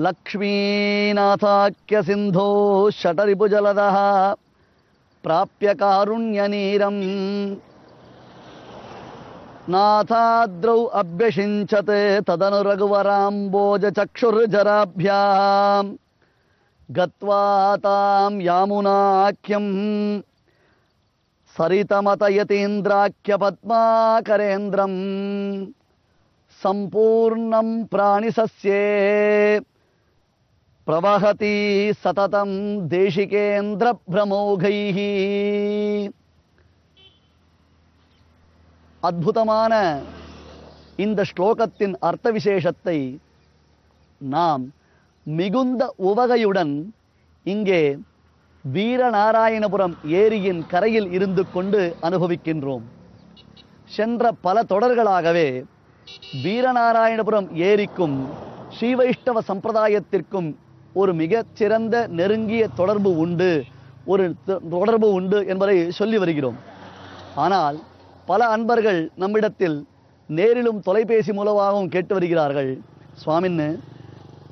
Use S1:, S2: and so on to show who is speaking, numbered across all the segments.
S1: लक्ष्मीनाथाख्यसिन्धो षटरिपुजलदः प्राप्य कारुण्यनीरम्। नाथाद्रौ अभ्यषिञ्चते तदनु रघुवराम्बोजचक्षुर्जराभ्याम्। गत्वा तां यामुनाख्यम्। सरितमतयतीन्द्राख्यपद्माकरेन्द्रम्। सम्पूर्णम् प्राणिसस्ये। பிரவஹதி சததம் தேசிகேந்திர பிரமோகை அற்புதமான இந்த ஸ்லோகத்தின் அர்த்த விசேஷத்தை நாம் மிகுந்த உவகையுடன் இங்கே வீரநாராயணபுரம் ஏரியின் கரையில் இருந்து கொண்டு அனுபவிக்கின்றோம். சென்ற பல தொடர்களாகவே வீரநாராயணபுரம் ஏரிக்கும் ஸ்ரீவைஷ்ணவ சம்பிரதாயத்திற்கும் ஒரு மிகச்சிறந்த நெருங்கிய தொடர்பு உண்டு ஒரு தொ- தொடர்பு உண்டு என்பதை சொல்லி வருகிறோம். ஆனால் பல அன்பர்கள் நம்மிடத்தில் நேரிலும் தொலைபேசி மூலமாகவும் கேட்டு வருகிறார்கள். சுவாமின்னு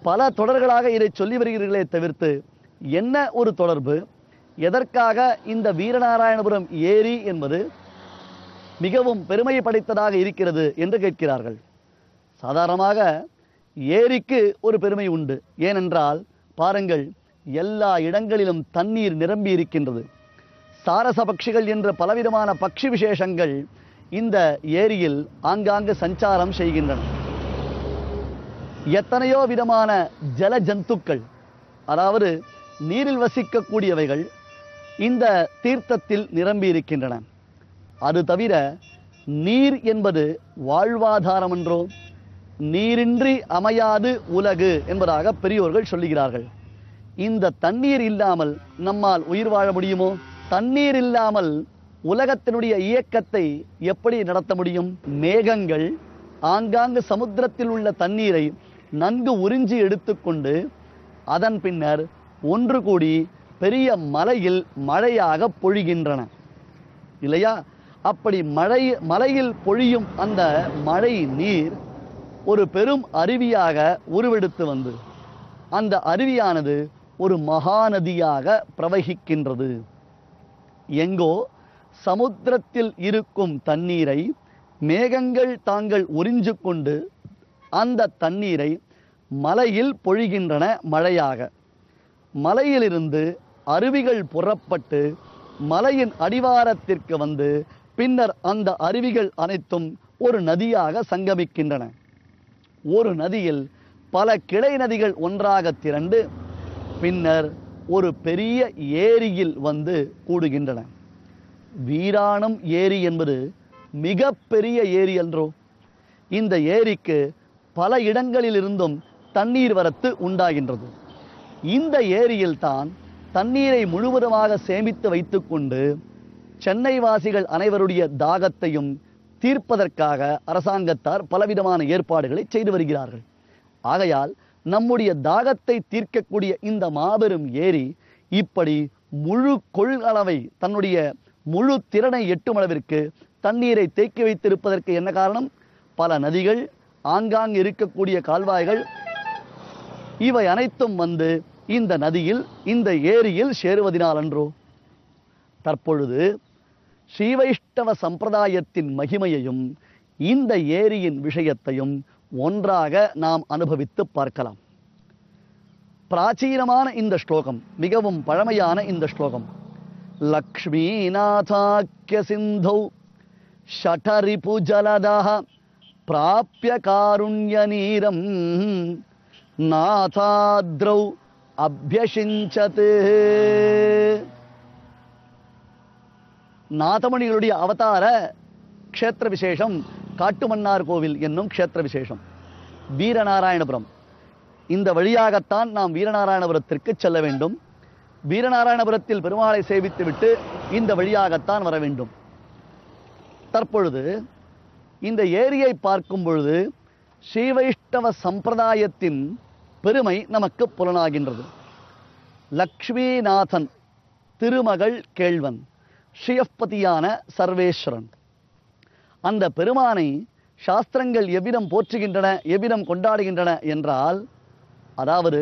S1: பல தொடர்களாக இதை சொல்லி வருகிறீர்களே தவிர்த்து என்ன ஒரு தொடர்பு? எதற்காக இந்த வீரநாராயணபுரம் ஏரி என்பது மிகவும் பெருமை படைத்ததாக இருக்கிறது என்று கேட்கிறார்கள். சாதாரணமாக ஏரிக்கு ஒரு பெருமை உண்டு. ஏனென்றால் பாருங்கள் எல்லா இடங்களிலும் தண்ணீர் நிரம்பி இருக்கின்றது. சாரச பட்சிகள் என்ற பலவிதமான பட்சி விசேஷங்கள் இந்த ஏரியில் ஆங்காங்கு சஞ்சாரம் செய்கின்றன. எத்தனையோ விதமான ஜல ஜந்துக்கள் அதாவது நீரில் வசிக்கக்கூடியவைகள் இந்த தீர்த்தத்தில் நிரம்பி இருக்கின்றன. அது தவிர நீர் என்பது வாழ்வாதாரம் என்றோ நீரின்றி அமையாது உலகு என்பதாக பெரியோர்கள் சொல்லுகிறார்கள். இந்த தண்ணீர் இல்லாமல் நம்மால் உயிர் வாழ முடியுமோ? தண்ணீர் இல்லாமல் உலகத்தினுடைய இயக்கத்தை எப்படி நடத்த முடியும்? மேகங்கள் ஆங்காங்கு சமுத்திரத்தில் உள்ள தண்ணீரை நன்கு உறிஞ்சி எடுத்துக்கொண்டு அதன் பின்னர் ஒன்று கூடி பெரிய மலையில் மழையாக பொழிகின்றன. இல்லையா? அப்படி மழை மலையில் பொழியும் அந்த மழை நீர் ஒரு பெரும் அருவியாக உருவெடுத்து வந்து அந்த அருவியானது ஒரு மகாநதியாக பிரவகிக்கின்றது. எங்கோ சமுத்திரத்தில் இருக்கும் தண்ணீரை மேகங்கள் தாங்கள் உறிஞ்சு கொண்டு அந்த தண்ணீரை மலையில் பொழிகின்றன மழையாக. மலையிலிருந்து அருவிகள் புறப்பட்டு மலையின் அடிவாரத்திற்கு வந்து பின்னர் அந்த அருவிகள் அனைத்தும் ஒரு நதியாக சங்கமிக்கின்றன. ஒரு நதியில் பல கிளை நதிகள் ஒன்றாக திரண்டு பின்னர் ஒரு பெரிய ஏரியில் வந்து கூடுகின்றன. வீராணம் ஏரி என்பது மிக பெரிய ஏரி என்றோ இந்த ஏரிக்கு பல இடங்களிலிருந்தும் தண்ணீர் வரத்து உண்டாகின்றது. இந்த ஏரியில் தான் தண்ணீரை முழுவதுமாக சேமித்து வைத்துக்கொண்டு சென்னை வாசிகள் அனைவருடைய தாகத்தையும் தீர்ப்பதற்காக அரசாங்கத்தார் பலவிதமான ஏற்பாடுகளை செய்து வருகிறார்கள். ஆகையால் நம்முடைய தாகத்தை தீர்க்கக்கூடிய இந்த மாபெரும் ஏரி இப்படி முழு கொள்ளளவை தன்னுடைய முழு திறனை எட்டும் அளவிற்கு தண்ணீரை தேக்கி வைத்திருப்பதற்கு என்ன காரணம்? பல நதிகள் ஆங்காங்கு இருக்கக்கூடிய கால்வாய்கள் இவை அனைத்தும் வந்து இந்த நதியில் இந்த ஏரியில் சேருவதினால் அன்றோ? தற்பொழுது ஸ்ரீவைஷ்ணவ சம்பிரதாயத்தின் மகிமையையும் இந்த ஏரியின் விஷயத்தையும் ஒன்றாக நாம் அனுபவித்து பார்க்கலாம். பிராச்சீனமான இந்த ஸ்லோகம் மிகவும் பழமையான இந்த ஸ்லோகம். லக்ஷ்மீநாதாக்கிய சிந்தௌ ஷடரிபு ஜலதா பிராபிய காருண்ய நீரம் நாதாத்ரௌ அபியசிஞ்சது நாதமணிகளுடைய அவதார க்ஷேத்திர விசேஷம் காட்டுமன்னார் கோவில் என்னும் க்ஷேத்திர விசேஷம் வீரநாராயணபுரம். இந்த வழியாகத்தான் நாம் வீரநாராயணபுரத்திற்கு செல்ல வேண்டும். வீரநாராயணபுரத்தில் பெருமாளை சேவித்துவிட்டு இந்த வழியாகத்தான் வர வேண்டும். தற்பொழுது இந்த ஏரியை பார்க்கும் பொழுது ஸ்ரீவைஷ்ணவ சம்பிரதாயத்தின் பெருமை நமக்கு புலனாகின்றது. லக்ஷ்மிநாதன் திருமகள் கேள்வன். ஸ்ரீயப்பதியான சர்வேஸ்வரன். அந்த பெருமானை சாஸ்திரங்கள் எவ்விதம் போற்றுகின்றன எவ்விதம் கொண்டாடுகின்றன என்றால் அதாவது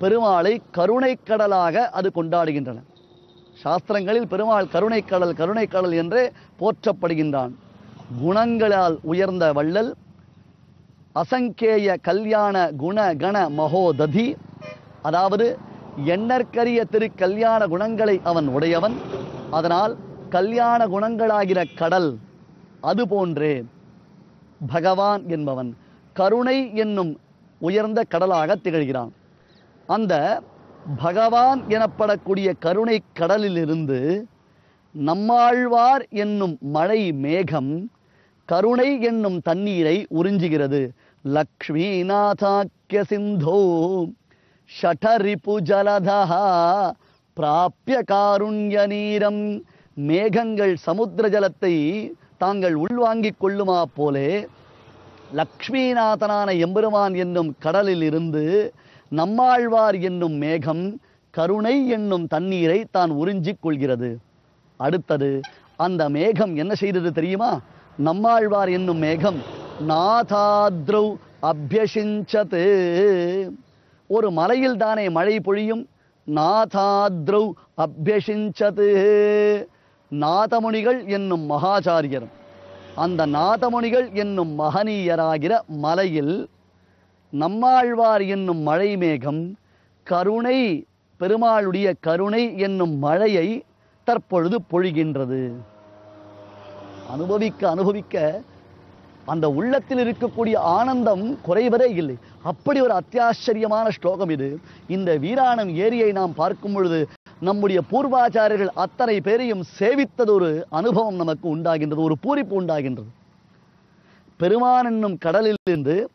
S1: பெருமாளை கருணைக்கடலாக அது கொண்டாடுகின்றன. சாஸ்திரங்களில் பெருமாள் கருணைக்கடல் கருணைக்கடல் என்றே போற்றப்படுகின்றான். குணங்களால் உயர்ந்த வள்ளல் அசங்கேய கல்யாண குண கண மகோததி அதாவது எண்ணற்கரிய திரு கல்யாண குணங்களை அவன் உடையவன். அதனால் கல்யாண குணங்களாகிற கடல் அது போன்றே. பகவான் என்பவன் கருணை என்னும் உயர்ந்த கடலாக திகழ்கிறான். அந்த பகவான் எனப்படக்கூடிய கருணை கடலிலிருந்து நம்மாழ்வார் என்னும் மழை மேகம் கருணை என்னும் தண்ணீரை உறிஞ்சுகிறது. லக்ஷ்மிநாதாக்கிய சிந்தோ ஷடரிபு ஜலதா பிராபிய காருண்ய நீரம். மேகங்கள் சமுத்திர ஜலத்தை தாங்கள் உள்வாங்கிக் கொள்ளுமா போலே? லக்ஷ்மிநாதனான எம்பெருமான் என்னும் கடலில் இருந்து நம்மாழ்வார் என்னும் மேகம் கருணை என்னும் தண்ணீரை தான் உறிஞ்சிக் கொள்கிறது. அடுத்தது அந்த மேகம் என்ன செய்தது தெரியுமா? நம்மாழ்வார் என்னும் மேகம் நாதாத்ரௌ அபியசிஞ்சது. ஒரு மலையில் தானே மழை பொழியும்? நாதாத்ரௌ அபியசிஞ்சது. நாதமுனிகள் என்னும் மகாச்சாரியர். அந்த நாதமுனிகள் என்னும் மகனீயராகிற மலையில் நம்மாழ்வார் என்னும் மழை மேகம் கருணை பெருமாளுடைய கருணை என்னும் மழையை தற்பொழுது பொழிகின்றது. அனுபவிக்க அனுபவிக்க அந்த உள்ளத்தில் இருக்கக்கூடிய ஆனந்தம் குறைவதே இல்லை. அப்படி ஒரு அத்தியாச்சரியமான ஸ்லோகம் இது. இந்த வீராணம் ஏரியை நாம் பார்க்கும் பொழுது நம்முடைய பூர்வாச்சாரியர்கள் அத்தனை பேரையும் சேவித்தது ஒரு அனுபவம் நமக்கு உண்டாகின்றது ஒரு பூரிப்பு உண்டாகின்றது. பெருமான் என்னும் கடலிலிருந்து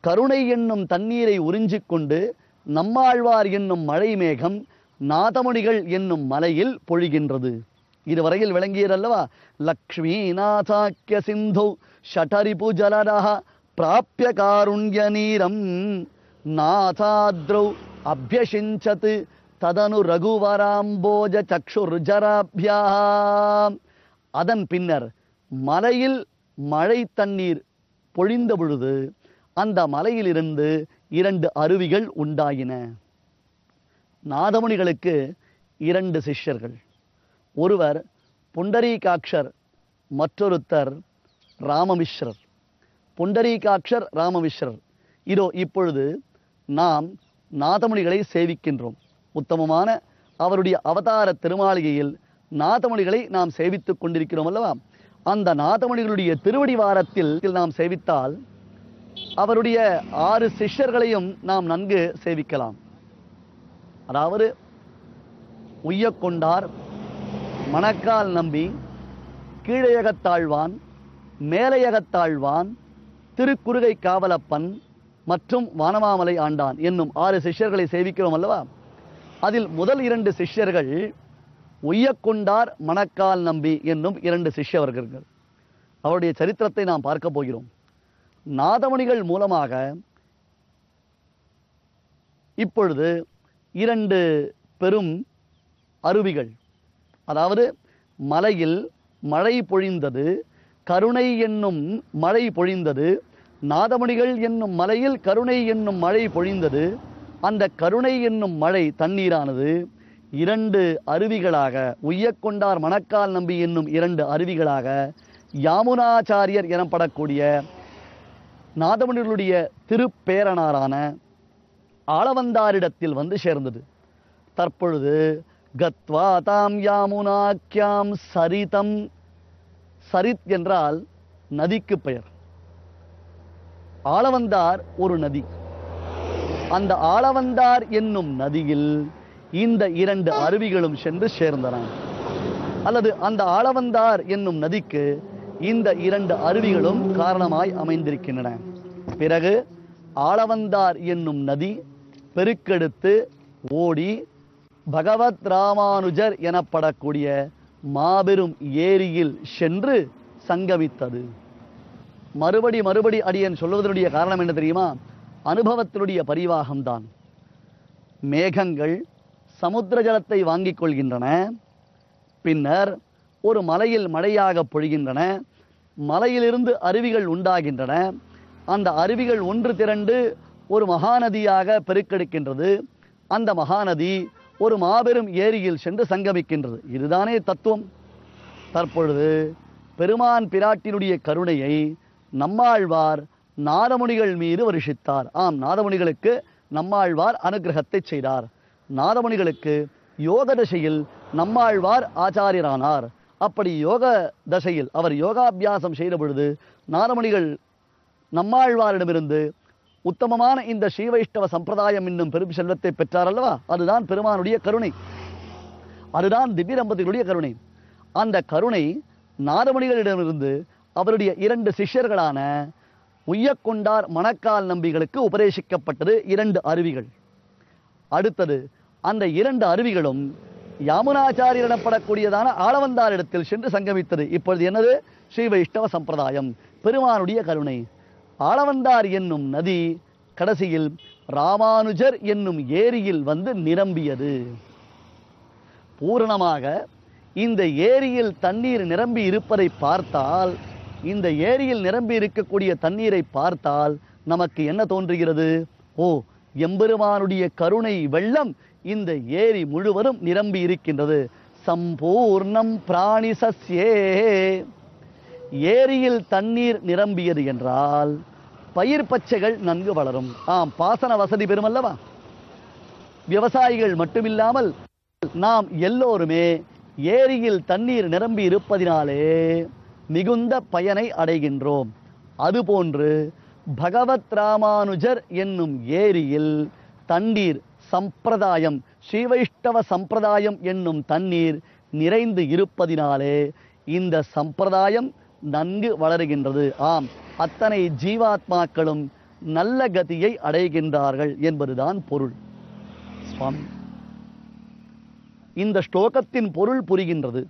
S1: கருணை என்னும் தண்ணீரை உறிஞ்சிக் கொண்டு நம்மாழ்வார் என்னும் மழை மேகம் நாதமுனிகள் என்னும் மலையில் பொழிகின்றது. இதுவரையில் விளங்கியதல்லவா? லக்ஷ்மி நாதாக்கிய சிந்தோ ஷடரிபு ஜலரஹ பிராப்பிய காருண்ய நீரம் நாசாத்ரௌ அபியசிஞ்சத் ததனு ரகுவராம்போஜ சக்ஷுர்ஜராபியா அதன் பின்னர் மலையில் மழை தண்ணீர் பொழிந்த பொழுது அந்த மலையிலிருந்து இரண்டு அருவிகள் உண்டாயின. நாதமுனிகளுக்கு இரண்டு சிஷ்யர்கள். ஒருவர் புண்டரீகாட்சர் மற்றொருத்தர் ராமமிஸ்ரர். புண்டரீகாட்சர் ராமமிஸ்ரர். இதோ இப்பொழுது நாம் நாதமுனிகளை சேவிக்கின்றோம். உத்தமமான அவருடைய அவதார திருமாளிகையில் நாதமுனிகளை நாம் சேவித்துக் கொண்டிருக்கிறோம் அல்லவா? அந்த நாதமுனிகளுடைய திருவடி வாரத்தில் நாம் சேவித்தால் அவருடைய ஆறு சிஷ்யர்களையும் நாம் நன்கு சேவிக்கலாம். அதாவது உய்யக்கொண்டார் மணக்கால் நம்பி கீழையகத்தாழ்வான் மேலையகத்தாழ்வான் திருக்குறுகை காவலப்பன் மற்றும் வானமாமலை ஆண்டான் என்னும் ஆறு சிஷ்யர்களை சேவிக்கிறோம் அல்லவா? அதில் முதல் இரண்டு சிஷ்யர்கள் உய்யக்கொண்டார் மணக்கால் நம்பி என்னும் இரண்டு சிஷ்யவர்கள் அவருடைய சரித்திரத்தை நாம் பார்க்க போகிறோம். நாதமணிகள் மூலமாக இப்பொழுது இரண்டு பெரும் அருவிகள் அதாவது மலையில் மழை பொழிந்தது கருணை என்னும் மழை பொழிந்தது நாதமணிகள் என்னும் மலையில் கருணை என்னும் மழை பொழிந்தது அந்த கருணை என்னும் மழை தண்ணீரானது. இரண்டு அருவிகளாக உய்யக்கொண்டார் மணக்கால் நம்பி என்னும் இரண்டு அருவிகளாக யாமுனாச்சாரியர் எனப்படக்கூடிய நாதமணிகளுடைய திருப்பேரனாரான ஆளவந்தாரிடத்தில் வந்து சேர்ந்தது. தற்பொழுது கத்வா தாம் யாமுனாக்கியாம் சரிதம் சரித் என்றால் நதிக்கு பெயர். ஆளவந்தார் ஒரு நதி. அந்த ஆளவந்தார் என்னும் நதியில் இந்த இரண்டு அருவிகளும் சென்று சேர்ந்தன. அல்லது அந்த ஆளவந்தார் என்னும் நதிக்கு இந்த இரண்டு அருவிகளும் காரணமாய் அமைந்திருக்கின்றன. பிறகு ஆளவந்தார் என்னும் நதி பெருக்கெடுத்து ஓடி பகவத் ராமானுஜர் எனப்படக்கூடிய மாபெரும் ஏரியில் சென்று சங்கமித்தது. மறுபடி மறுபடி அடியன் சொல்வதனுடைய காரணம் என்ன தெரியுமா? அனுபவத்தினுடைய பரிவாகம்தான். மேகங்கள் சமுத்திர ஜலத்தை வாங்கிக் கொள்கின்றன. பின்னர் ஒரு மலையில் மழையாக பொழிகின்றன. மலையிலிருந்து அருவிகள் உண்டாகின்றன. அந்த அருவிகள் ஒன்று திரண்டு ஒரு மகாநதியாக பெருக்கெடுக்கின்றது. அந்த மகாநதி ஒரு மாபெரும் ஏரியில் சென்று சங்கமிக்கின்றது. இதுதானே தத்துவம்? தற்பொழுது பெருமான் பிராட்டினுடைய கருணையை நம்மாழ்வார் நாதமுனிகள் மீது வருஷித்தார். ஆம் நாதமுனிகளுக்கு நம்மாழ்வார் அனுகிரகத்தை செய்தார். நாதமுனிகளுக்கு யோக தசையில் நம்மாழ்வார் ஆச்சாரியரானார். அப்படி யோக தசையில் அவர் யோகாபியாசம் செய்த பொழுது நாதமுனிகள் நம்மாழ்வாரிடமிருந்து உத்தமமான இந்த ஸ்ரீவைஷ்ணவ சம்பிரதாயம் என்னும் பெரும் செல்வத்தை பெற்றார் அல்லவா அதுதான் பெருமானுடைய கருணை. அதுதான் திவ்ய தம்பதிகளுடைய கருணை. அந்த கருணை நாதமணிகளிடமிருந்து அவருடைய இரண்டு சிஷ்யர்களான உய்யக்கொண்டார் மணக்கால் நம்பிகளுக்கு உபதேசிக்கப்பட்டது இரண்டு அருவிகள். அடுத்தது அந்த இரண்டு அருவிகளும் யாமுனாச்சாரியரிடப்படக்கூடியதான ஆளவந்தாரிடத்தில் சென்று சங்கமித்தது. இப்பொழுது என்னது? ஸ்ரீ வைஷ்ணவ சம்பிரதாயம். பெருமானுடைய கருணை. ஆளவந்தார் என்னும் நதி கடைசியில் ராமானுஜர் என்னும் ஏரியில் வந்து நிரம்பியது. பூரணமாக இந்த ஏரியில் தண்ணீர் நிரம்பி இருப்பதை பார்த்தால் இந்த ஏரியில் நிரம்பி இருக்கக்கூடிய தண்ணீரை பார்த்தால் நமக்கு என்ன தோன்றுகிறது? ஓ எம்பெருமானுடைய கருணை வெள்ளம் இந்த ஏரி முழுவதும் நிரம்பி இருக்கின்றது. சம்பூர்ணம் பிராணி சஸ்யே. ஏரியில் தண்ணீர் நிரம்பியது என்றால் பயிர் பச்சைகள் நன்கு வளரும். ஆம் பாசன வசதி பெறுமல்லவா? விவசாயிகள் மட்டுமில்லாமல் நாம் எல்லோருமே ஏரியில் தண்ணீர் நிரம்பி இருப்பதினாலே மிகுந்த பயனை அடைகின்றோம். அதுபோன்று பகவத் ராமானுஜர் என்னும் ஏரியில் தண்ணீர் சம்பிரதாயம் ஸ்ரீவைஷ்ணவ சம்பிரதாயம் என்னும் தண்ணீர் நிறைந்து இருப்பதினாலே இந்த சம்பிரதாயம் நன்கு வளருகின்றது. ஆம் அத்தனை ஜீவாத்மாக்களும் நல்ல கதியை அடைகின்றார்கள் என்பதுதான் பொருள். சுவாமி இந்த ஸ்லோகத்தின் பொருள் புரிகின்றது.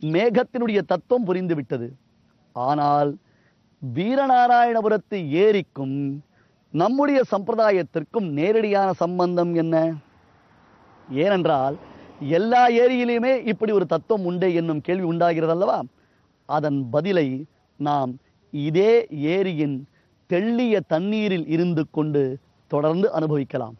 S1: மேகத்தினுடைய தத்துவம் புரிந்துவிட்டது. ஆனால் வீரநாராயணபுரத்து ஏரிக்கும் நம்முடைய சம்பிரதாயத்திற்கும் நேரடியான சம்பந்தம் என்ன? ஏனென்றால் எல்லா ஏரியிலையுமே இப்படி ஒரு தத்துவம் உண்டு என்னும் கேள்வி உண்டாகிறது அல்லவா அதன் பதிலை நாம் இதே ஏரியின் தெள்ளிய தண்ணீரில் இருந்து கொண்டு தொடர்ந்து அனுபவிக்கலாம்.